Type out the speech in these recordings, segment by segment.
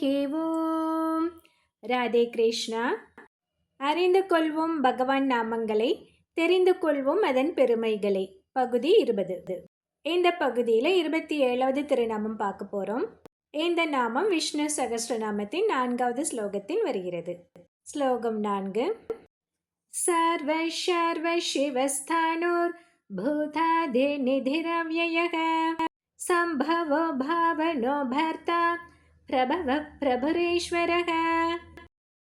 ஹரி ஓம். ராதே கிருஷ்ணா. அறிந்து கொள்வோம் பகவான் நாமங்களை தெரிந்து கொள்வோம் அதன் பெருமைகளை. பகுதி இருபது. இந்த பகுதியில் இருபத்தி ஏழாவது திருநாமம் பார்க்க போகிறோம் இந்த நாமம் விஷ்ணு சகஸ்ரநாமத்தின் நான்காவது ஸ்லோகத்தில் வருகிறது. ஸ்லோகம் நான்கு. சர்வ சர்வ சிவஸ்தானோர் பூதாதே நிதிரவ்யயக சம்பவோ பாவனோ பர்த்தா. பிரபவ பிரபுரேஸ்வரக.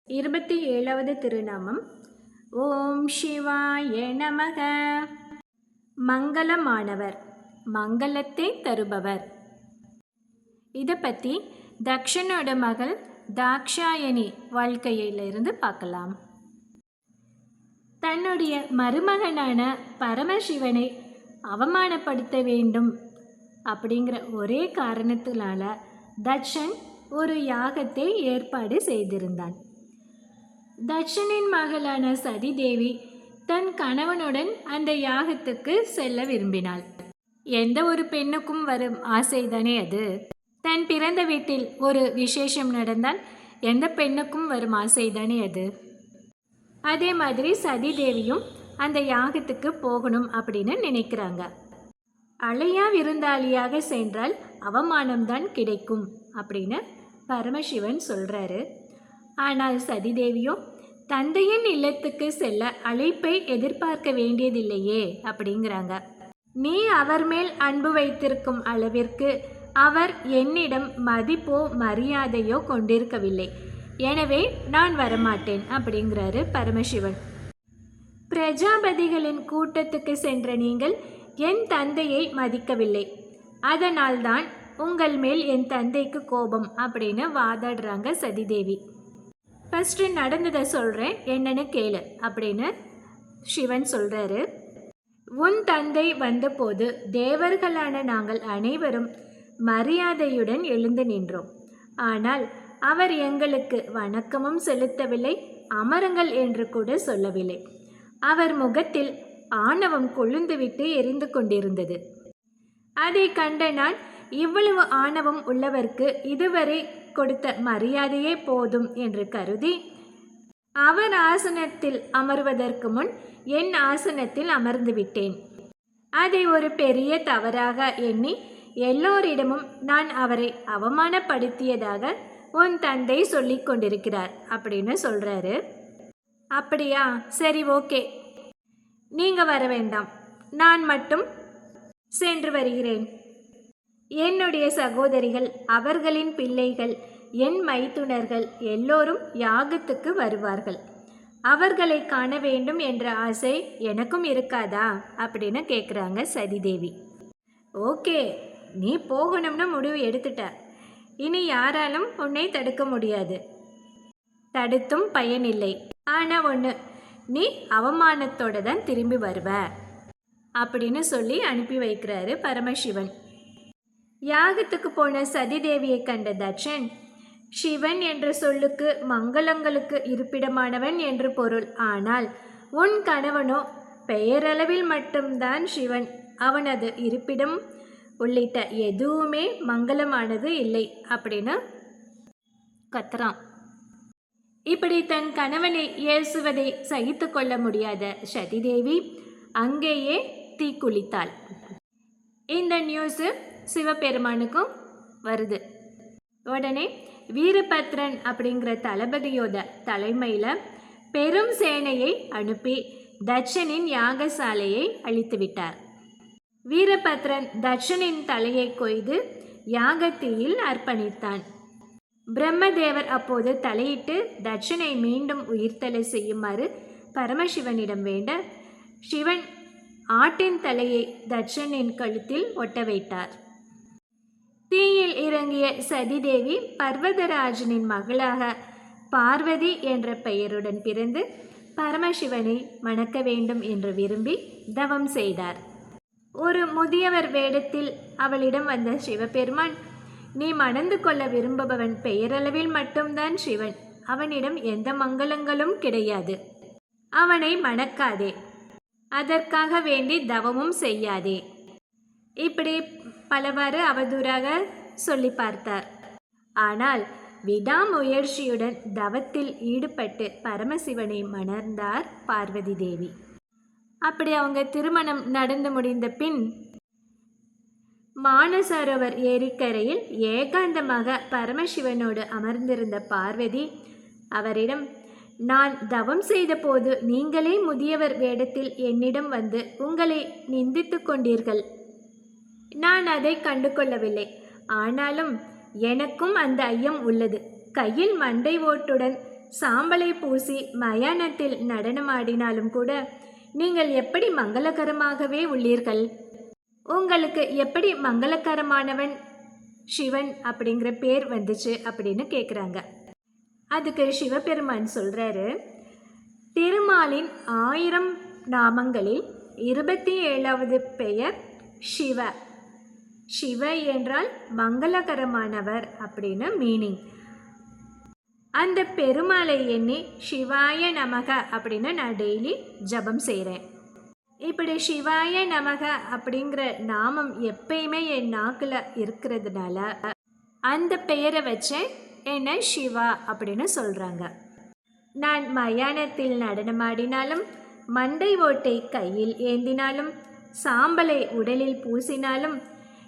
இருபத்தி ஏழாவது திருநாமம். ஓம் சிவாய நமக. மங்களமானவர் மங்களத்தை தருபவர். இதை பற்றி தக்ஷனோட மகள் தாக்ஷாயணி வாழ்க்கையிலிருந்து பார்க்கலாம். தன்னுடைய மருமகனான பரமசிவனை அவமானப்படுத்த வேண்டும் அப்படிங்கிற ஒரே காரணத்தினால தட்சன் ஒரு யாகத்தை ஏற்பாடு செய்திருந்தான். தட்சனின் மகளான சதிதேவி தன் கணவனுடன் அந்த யாகத்துக்கு செல்ல விரும்பினாள். எந்த ஒரு பெண்ணுக்கும் வரும் ஆசைதானே அது? தன் பிறந்த வீட்டில் ஒரு விசேஷம் நடந்தால் எந்த பெண்ணுக்கும் வரும் ஆசைதானே அது? அதே மாதிரி சதிதேவியும் அந்த யாகத்துக்கு போகணும் அப்படின்னு நினைக்கிறாங்க. அழையா விருந்தாளியாக சென்றால் அவமானம்தான் கிடைக்கும் அப்படின்னு பரமசிவன் சொல்கிறாரு ஆனால் சதிதேவியோ தந்தையின் இல்லத்துக்கு செல்ல அழைப்பை எதிர்பார்க்க வேண்டியதில்லையே அப்படிங்கிறாங்க. நீ அவர் மேல் அன்பு வைத்திருக்கும் அளவிற்கு அவர் என்னிடம் மதிப்போ மரியாதையோ கொண்டிருக்கவில்லை. எனவே நான் வரமாட்டேன் அப்படிங்கிறாரு பரமசிவன். பிரஜாபதிகளின் கூட்டத்துக்கு சென்ற நீங்கள் என் தந்தையை மதிக்கவில்லை. அதனால்தான் உங்கள் மேல் என் தந்தைக்கு கோபம் அப்படின்னு வாதாடுறாங்க சதிதேவி. ஃபஸ்ட்டு நடந்ததை சொல்கிறேன் என்னன்னு கேளு அப்படின்னு சிவன் சொல்கிறாரு உன் தந்தை வந்தபோது தேவர்களான நாங்கள் அனைவரும் மரியாதையுடன் எழுந்து நின்றோம். ஆனால் அவர் எங்களுக்கு வணக்கமும் செலுத்தவில்லை அமருங்கள் என்று கூட சொல்லவில்லை. அவர் முகத்தில் ஆணவம் கொழுந்துவிட்டு எரிந்து கொண்டிருந்தது. அதை கண்ட நான் இவ்வளவு ஆணவம் உள்ளவர்க்கு இதுவரை கொடுத்த மரியாதையே போதும் என்று கருதி அவர் ஆசனத்தில் அமர்வதற்கு முன் என் ஆசனத்தில் அமர்ந்து விட்டேன். அதை ஒரு பெரிய தவறாக எண்ணி எல்லோரிடமும் நான் அவரை அவமானப்படுத்தியதாக உன் தந்தை சொல்லி கொண்டிருக்கிறார் அப்படின்னு சொல்கிறாரு அப்படியா? சரி ஓகே. நீங்கள் வர வேண்டாம். நான் மட்டும் சென்று வருகிறேன். என்னுடைய சகோதரிகள் அவர்களின் பிள்ளைகள் என் மைத்துனர்கள் எல்லோரும் யாகத்துக்கு வருவார்கள். அவர்களை காண வேண்டும் என்ற ஆசை எனக்கும் இருக்காதா? அப்படின்னு கேட்குறாங்க சதிதேவி. ஓகே நீ போகணும்னு முடிவு எடுத்துட்ட. இனி யாராலும் உன்னை தடுக்க முடியாது. தடுத்தும் பயனில்லை ஆனால் ஒன்று நீ அவமானத்தோட தான் திரும்பி வருவ. அப்படின்னு சொல்லி அனுப்பி வைக்கிறாரு பரமசிவன். யாகத்துக்கு போன சதிதேவியை கண்ட தட்சன் சிவன் என்ற சொல்லுக்கு மங்களங்களுக்கு இருப்பிடமானவன் என்று பொருள். ஆனால் உன் கணவனோ பெயரளவில் மட்டும்தான் சிவன். அவனது இருப்பிடம் உள்ளிட்ட எதுவுமே மங்களமானது இல்லை அப்படின்னு கத்துறான். இப்படி தன் கணவனை ஏசுவதை சகித்து கொள்ள முடியாத சதிதேவி அங்கேயே தீக்குளித்தாள். இந்த நியூஸு சிவபெருமானுக்கும் வருது. உடனே வீரபத்ரன் அப்படிங்கிற தளபதியோட தலைமையில் பெரும் சேனையை அனுப்பி தட்சனின் யாகசாலையை அழித்து விட்டார். வீரபத்ரன் தட்சனின் தலையை கொய்து யாகத்தீயில் அர்ப்பணித்தான். பிரம்மதேவர் அப்போது தலையிட்டு தட்சனை மீண்டும் உயிர்த்தலை செய்யுமாறு பரமசிவனிடம் வேண்ட சிவன் ஆட்டின் தலையை தட்சனின் கழுத்தில் ஒட்ட வைத்தார். தீயில் இறங்கிய சதிதேவி பர்வதராஜனின் மகளாக பார்வதி என்ற பெயருடன் பிறந்து பரமசிவனை மணக்க வேண்டும் என்று விரும்பி தவம் செய்தார். ஒரு முதியவர் வேடத்தில் அவளிடம் வந்த சிவபெருமான் நீ மணந்து கொள்ள விரும்புபவன் பெயரளவில் மட்டும்தான் சிவன். அவனிடம் எந்த மங்களங்களும் கிடையாது. அவனை மணக்காதே. அதற்காக வேண்டி தவமும் செய்யாதே. இப்படி பலவாறு அவதூறாக சொல்லி பார்த்தார். ஆனால் விடாமுயற்சியுடன் தவத்தில் ஈடுபட்டு பரமசிவனை மணர்ந்தார் பார்வதி தேவி. அப்படி அவங்க திருமணம் நடந்து முடிந்த பின் மானசரோவர் ஏரிக்கரையில் ஏகாந்தமாக பரமசிவனோடு அமர்ந்திருந்த பார்வதி அவரிடம் நான் தவம் செய்தபோது நீங்களே முதியவர் வேடத்தில் என்னிடம் வந்து உங்களை நிந்தித்து கொண்டீர்கள். நான் அதை கண்டு கொள்ளவில்லை ஆனாலும் எனக்கும் அந்த ஐயம் உள்ளது. கையில் மண்டை ஓட்டுடன் சாம்பலை பூசி மயானத்தில் நடனமாடினாலும் கூட நீங்கள் எப்படி மங்களகரமாகவே உள்ளீர்கள்? உங்களுக்கு எப்படி மங்களகரமானவன் சிவன் அப்படிங்கிற பேர் வந்துச்சு அப்படின்னு கேட்குறாங்க அதுக்கு சிவபெருமான் சொல்கிறாரு திருமாலின் ஆயிரம் நாமங்களில் இருபத்தி ஏழாவது பெயர் சிவ. சிவ என்றால் மங்களகரமானவர் அப்படின்னு மீனிங் அந்த பெருமாளை எண்ணி சிவாய நமக அப்படின்னு நான் டெய்லி ஜபம் செய்கிறேன் இப்படி சிவாய நமக அப்படிங்கிற நாமம் எப்பயுமே என் நாக்கில் இருக்கிறதுனால அந்த பெயரை வச்சு என்னை சிவா அப்படின்னு சொல்கிறாங்க நான் மயானத்தில் நடனமாடினாலும் மண்டை ஓட்டை கையில் ஏந்தினாலும் சாம்பலை உடலில் பூசினாலும்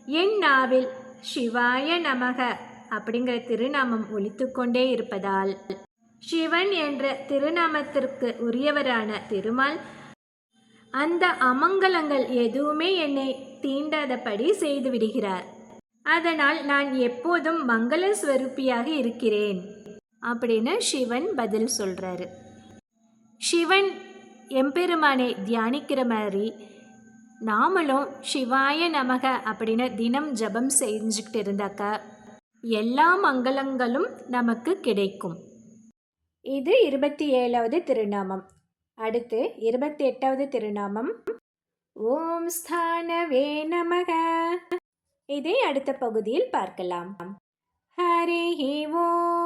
என் நாவில் சிவாய நமக அப்படிங்கிற திருநாமம் ஒழித்துக்கொண்டே இருப்பதால் சிவன் என்ற திருநாமத்திற்கு உரியவரான திருமால் அந்த அமங்கலங்கள் எதுவுமே என்னை தீண்டாதபடி செய்து விடுகிறார். அதனால் நான் எப்போதும் மங்கள ஸ்வரூப்பியாக இருக்கிறேன் அப்படின்னு சிவன் பதில் சொல்கிறாரு சிவன் எம்பெருமானை தியானிக்கிற மாதிரி நாமளும் சிவாய நமக அப்படின்னு தினம் ஜபம் செஞ்சுக்கிட்டு இருந்தாக்கா எல்லா மங்களங்களும் நமக்கு கிடைக்கும். இது இருபத்தி ஏழாவது திருநாமம். அடுத்து இருபத்தி எட்டாவது திருநாமம். ஓம் ஸ்தானவே நமக. இதை அடுத்த பகுதியில் பார்க்கலாம். ஹரி ஓம்.